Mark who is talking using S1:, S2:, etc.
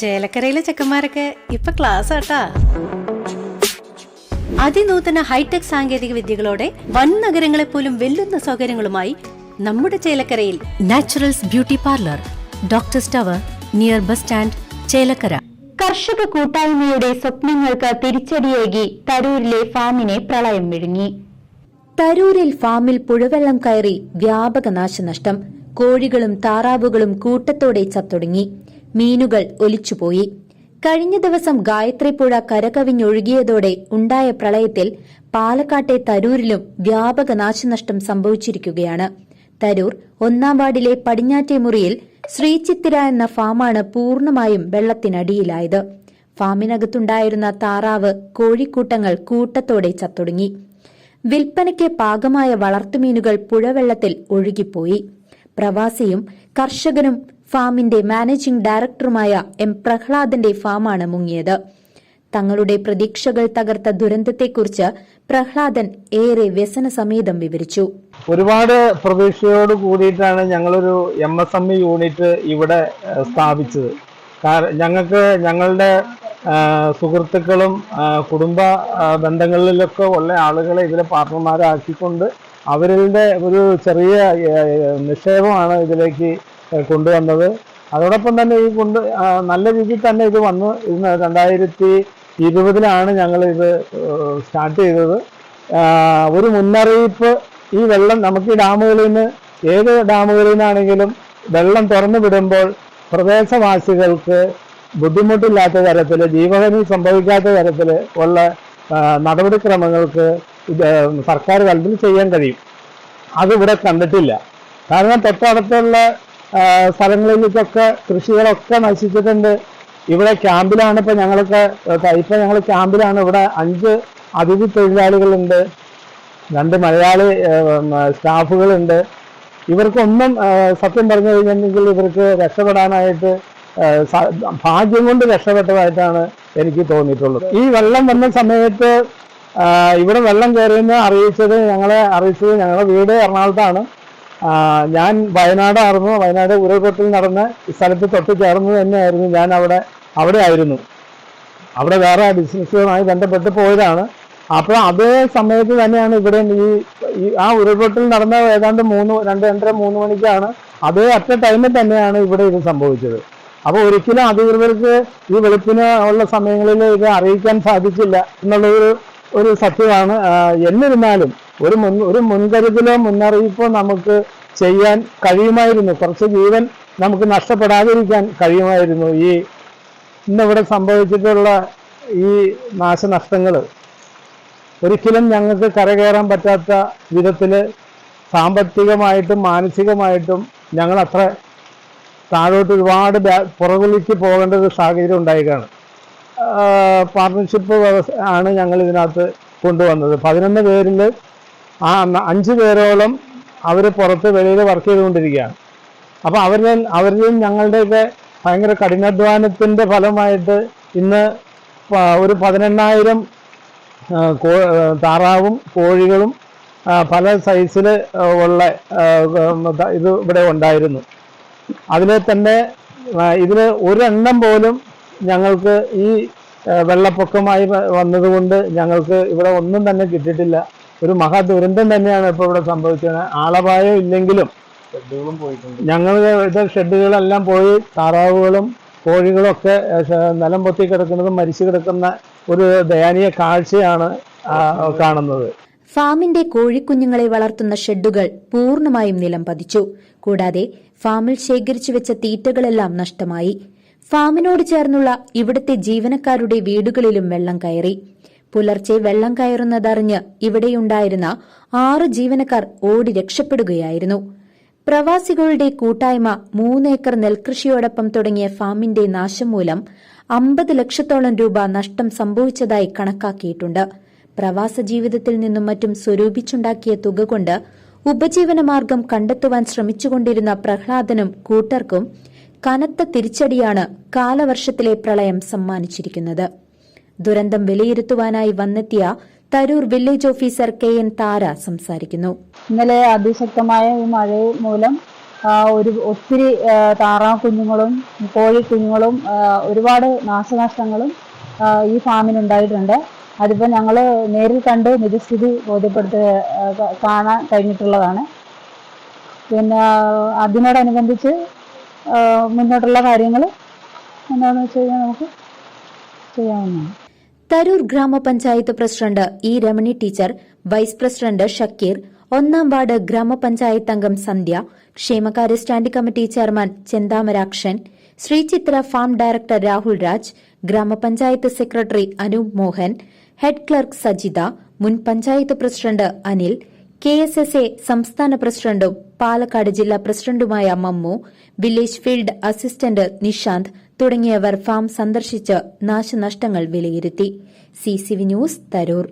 S1: ചേലക്കരയിലെ ചെക്കന്മാരൊക്കെ ഇപ്പൊ ക്ലാസ് ആട്ടാ. അതിനൂതന ഹൈടെക് സാങ്കേതിക വിദ്യകളോടെ വൻ നഗരങ്ങളെ പോലും വെല്ലുന്ന സൗകര്യങ്ങളുമായി നമ്മുടെ ചേലക്കരയിൽ naturals beauty parlour doctor tower near bus stand Chelakkara.
S2: കർഷക കൂട്ടായ്മയുടെ സ്വപ്നങ്ങൾക്ക് തിരിച്ചടിയേകി തരൂരിലെ ഫാമിനെ പ്രളയം വിഴുങ്ങി. തരൂരിൽ ഫാമിൽ പുഴവെള്ളം കയറി വ്യാപക നാശനഷ്ടം കോഴികളും താറാവുകളും കൂട്ടത്തോടെ ചത്തൊടുങ്ങി. മീനുകൾ ഒലിച്ചുപോയി. കഴിഞ്ഞ ദിവസം ഗായത്രി പുഴ കരകവിഞ്ഞൊഴുകിയതോടെ ഉണ്ടായ പ്രളയത്തിൽ പാലക്കാട്ടെ തരൂരിലും വ്യാപക നാശനഷ്ടം സംഭവിച്ചിരിക്കുകയാണ്. തരൂർ ഒന്നാം വാർഡിലെ പടിഞ്ഞാറ്റെ മുറിയിൽ ശ്രീചിത്തിര എന്ന ഫാമാണ് പൂർണമായും വെള്ളത്തിനടിയിലായത്. ഫാമിനകത്തുണ്ടായിരുന്ന താറാവ് കോഴിക്കൂട്ടങ്ങൾ കൂട്ടത്തോടെ ചത്തൊടുങ്ങി. വിൽപ്പനയ്ക്ക് പാകമായ വളർത്തുമീനുകൾ പുഴവെള്ളത്തിൽ ഒഴുകിപ്പോയി. പ്രവാസിയും കർഷകനും ഫാമിന്റെ മാനേജിംഗ് ഡയറക്ടറുമായ എം പ്രഹ്ലാദന്റെ ഫാമാണ് മുങ്ങിയത്. തങ്ങളുടെ പ്രതീക്ഷകൾ തകർത്ത ദുരന്തത്തെക്കുറിച്ച് പ്രഹ്ലാദൻ ഏറെ വ്യസനസമേതം വിവരിച്ചു.
S3: ഒരുപാട് പ്രതീക്ഷയോട് കൂടിയിട്ടാണ് ഞങ്ങളൊരു M S M E unit ഇവിടെ സ്ഥാപിച്ചത്. ഞങ്ങൾക്ക് ഞങ്ങളുടെ സുഹൃത്തുക്കളും കുടുംബ ബന്ധങ്ങളിലൊക്കെ ഉള്ള ആളുകളെ ഇതിലെ പാർട്ട്ണർമാരാക്കിക്കൊണ്ട് അവരുടെ ഒരു ചെറിയ നിക്ഷേപമാണ് ഇതിലേക്ക് കൊണ്ടുവന്നത്. അതോടൊപ്പം തന്നെ ഈ കൊണ്ട് നല്ല രീതിയിൽ തന്നെ ഇത് വന്ന്. ഇന്ന് രണ്ടായിരത്തി ഇരുപതിലാണ് ഞങ്ങൾ ഇത് സ്റ്റാർട്ട് ചെയ്തത്. ഒരു മുന്നറിയിപ്പ് ഈ വെള്ളം നമുക്ക് ഈ ഡാമുകളിൽ നിന്ന് ഏത് ഡാമുകളിൽ നിന്നാണെങ്കിലും വെള്ളം തുറന്നു വിടുമ്പോൾ പ്രദേശവാസികൾക്ക് ബുദ്ധിമുട്ടില്ലാത്ത തരത്തിൽ ജീവഹാനി സംഭവിക്കാത്ത തരത്തിൽ ഉള്ള നടപടിക്രമങ്ങൾക്ക് സർക്കാർ തലത്തിൽ ചെയ്യാൻ കഴിയും. അതിവിടെ കണ്ടിട്ടില്ല. കാരണം തൊട്ടടുത്തുള്ള സ്ഥലങ്ങളിലേക്കൊക്കെ കൃഷികളൊക്കെ നശിച്ചിട്ടുണ്ട്. ഇവിടെ ക്യാമ്പിലാണ് ഇപ്പൊ ഞങ്ങളൊക്കെ ഇപ്പൊ ഞങ്ങൾ ക്യാമ്പിലാണ്. ഇവിടെ അഞ്ച് അതിഥി തൊഴിലാളികളുണ്ട്. രണ്ട് മലയാളി സ്റ്റാഫുകളുണ്ട്. ഇവർക്കൊന്നും സത്യം പറഞ്ഞു കഴിഞ്ഞിട്ടുണ്ടെങ്കിൽ ഇവർക്ക് രക്ഷപ്പെടാനായിട്ട് ഭാഗ്യം കൊണ്ട് രക്ഷപ്പെട്ടതായിട്ടാണ് എനിക്ക് തോന്നിയിട്ടുള്ളത്. ഈ വെള്ളം വന്ന സമയത്ത് ഇവിടെ വെള്ളം കയറിയെന്ന് അറിയിച്ചത് ഞങ്ങളെ അറിയിച്ചത് ഞങ്ങളുടെ വീട് എറണാകുളത്താണ്. ഞാൻ വയനാടായിരുന്നു വയനാട് ഉരുൾപൊട്ടൽ നടന്ന സ്ഥലത്ത് തൊട്ട് ചേർന്ന് തന്നെയായിരുന്നു. ഞാൻ അവിടെ അവിടെ ആയിരുന്നു. അവിടെ വേറെ ബിസിനസ്സുമായി ബന്ധപ്പെട്ട് പോയതാണ്. അപ്പോൾ അതേ സമയത്ത് തന്നെയാണ് ഇവിടെ ഈ ആ ഉരുൾപൊട്ടൽ നടന്ന ഏതാണ്ട് മൂന്ന് രണ്ട് രണ്ടര മൂന്ന് മണിക്കാണ് അതേ അറ്റ ടൈമിൽ തന്നെയാണ് ഇവിടെ ഇത് സംഭവിച്ചത്. അപ്പോൾ ഒരിക്കലും അധികൃതർക്ക് ഈ വെളുപ്പിന് ഉള്ള സമയങ്ങളിൽ ഇത് അറിയിക്കാൻ സാധിച്ചില്ല എന്നുള്ളൊരു ഒരു സത്യമാണ്. എന്നിരുന്നാലും ഒരു മുൻ ഒരു മുൻകരുതലോ മുന്നറിയിപ്പോ നമുക്ക് ചെയ്യാൻ കഴിയുമായിരുന്നു. കുറച്ച് ജീവൻ നമുക്ക് നഷ്ടപ്പെടാതിരിക്കാൻ കഴിയുമായിരുന്നു ഈ ഇന്നിവിടെ സംഭവിച്ചിട്ടുള്ള ഈ നാശനഷ്ടങ്ങൾ ഒരിക്കലും ഞങ്ങൾക്ക് കരകയറാൻ പറ്റാത്ത വിധത്തിൽ സാമ്പത്തികമായിട്ടും മാനസികമായിട്ടും ഞങ്ങൾ അത്ര താഴോട്ട് ഒരുപാട് പുറകുലിക്ക് പോകേണ്ട ഒരു സാഹചര്യം ഉണ്ടായിക്കാണ്. പാർട്ട്ണർഷിപ്പ് ആണ് ഞങ്ങൾ ഇതിനകത്ത് കൊണ്ടുവന്നത്. പതിനൊന്ന് പേരിൽ ആ അഞ്ചു പേരോളം അവർ പുറത്ത് വെളിയിൽ വർക്ക് ചെയ്തുകൊണ്ടിരിക്കുകയാണ്. അപ്പോൾ അവരുടെ അവരുടെയും ഞങ്ങളുടെയൊക്കെ ഭയങ്കര കഠിനാധ്വാനത്തിന്റെ ഫലമായിട്ട് ഇന്ന് ഒരു പതിനെണ്ണായിരം താറാവും കോഴികളും പല സൈസിൽ ഉള്ള ഇത് ഇവിടെ ഉണ്ടായിരുന്നു. അതിലെ തന്നെ ഇതിൽ ഒരെണ്ണം പോലും ഞങ്ങൾക്ക് ഈ വെള്ളപ്പൊക്കമായി വന്നതുകൊണ്ട് ഞങ്ങൾക്ക് ഇവിടെ ഒന്നും തന്നെ കിട്ടിയിട്ടില്ല. ഒരു മഹാ ദുരന്തം തന്നെയാണ് ഇപ്പോൾ ഇവിടെ സംഭവിച്ചത്. ആളപായം ഇല്ലെങ്കിലും ഞങ്ങൾ ഇത് ഷെഡുകളെല്ലാം പോയി താറാവുകളും കോഴികളും ഒക്കെ നിലം പൊത്തി കിടക്കുന്നതും മരിച്ചു കിടക്കുന്ന ഒരു ദയനീയ കാഴ്ചയാണ് കാണുന്നത്.
S2: ഫാമിന്റെ കോഴിക്കുഞ്ഞുങ്ങളെ വളർത്തുന്ന ഷെഡുകൾ പൂർണമായും നിലം പതിച്ചു. കൂടാതെ ഫാമിൽ ശേഖരിച്ചു വെച്ച തീറ്റകളെല്ലാം നഷ്ടമായി. ഫാമിനോട് ചേർന്നുള്ള ഇവിടുത്തെ ജീവനക്കാരുടെ വീടുകളിലും വെള്ളം കയറി. പുലർച്ചെ വെള്ളം കയറുന്നതറിഞ്ഞ് ഇവിടെയുണ്ടായിരുന്ന ആറ് ജീവനക്കാർ ഓടി രക്ഷപ്പെടുകയായിരുന്നു. പ്രവാസികളുടെ കൂട്ടായ്മ മൂന്നേക്കർ നെൽകൃഷിയോടൊപ്പം തുടങ്ങിയ ഫാമിന്റെ നാശം മൂലം അമ്പത് ലക്ഷത്തോളം രൂപ നഷ്ടം സംഭവിച്ചതായി കണക്കാക്കിയിട്ടുണ്ട്. പ്രവാസ ജീവിതത്തിൽ നിന്നും മറ്റും സ്വരൂപിച്ചുണ്ടാക്കിയ തുക കൊണ്ട് ഉപജീവനമാർഗം കണ്ടെത്തുവാൻ ശ്രമിച്ചുകൊണ്ടിരുന്ന പ്രഹ്ലാദനും കൂട്ടർക്കും കനത്ത തിരിച്ചടിയാണ് കാലവർഷത്തിലെ പ്രളയം സമ്മാനിച്ചിരിക്കുന്നത്. ദുരന്തം വിലയിരുത്തുവാനായി വന്നെത്തിയ Tharoor village officer K N Thara സംസാരിക്കുന്നു.
S4: ഇന്നലെ അതിശക്തമായ ഈ മഴ മൂലം ഒരു ഒത്തിരി താറാ കുഞ്ഞുങ്ങളും കോഴി കുഞ്ഞുങ്ങളും ഒരുപാട് നാശനഷ്ടങ്ങളും ഈ ഫാമിന് ഉണ്ടായിട്ടുണ്ട് അതിപ്പോൾ ഞങ്ങൾ നേരിൽ കണ്ട് നിജസ്ഥിതി ബോധ്യപ്പെടുത്ത കാണാൻ കഴിഞ്ഞിട്ടുള്ളതാണ്. പിന്നെ അതിനോടനുബന്ധിച്ച് മുന്നോട്ടുള്ള കാര്യങ്ങൾ എന്താണെന്ന് വെച്ച് കഴിഞ്ഞാൽ നമുക്ക് ചെയ്യാവുന്നതാണ്.
S2: Tharoor grama panchayat president E Ramani teacher vice president Shakeer ഒന്നാം വാർഡ് ഗ്രാമപഞ്ചായത്ത് അംഗം സന്ധ്യ ക്ഷേമകാര്യ standing committee chairman Chenthamarakshan Sreechitra farm director Rahul Raj grama panchayat secretary Anoop Mohan head clerk Sajitha മുൻ panchayat president Anil K S S A സംസ്ഥാന പ്രസിഡന്റും പാലക്കാട് ജില്ലാ പ്രസിഡന്റുമായ Mammu village field assistant Nishanth തുടങ്ങിയവർ ഫാം സന്ദർശിച്ച് നാശനഷ്ടങ്ങൾ വിലയിരുത്തി. C news Tharoor.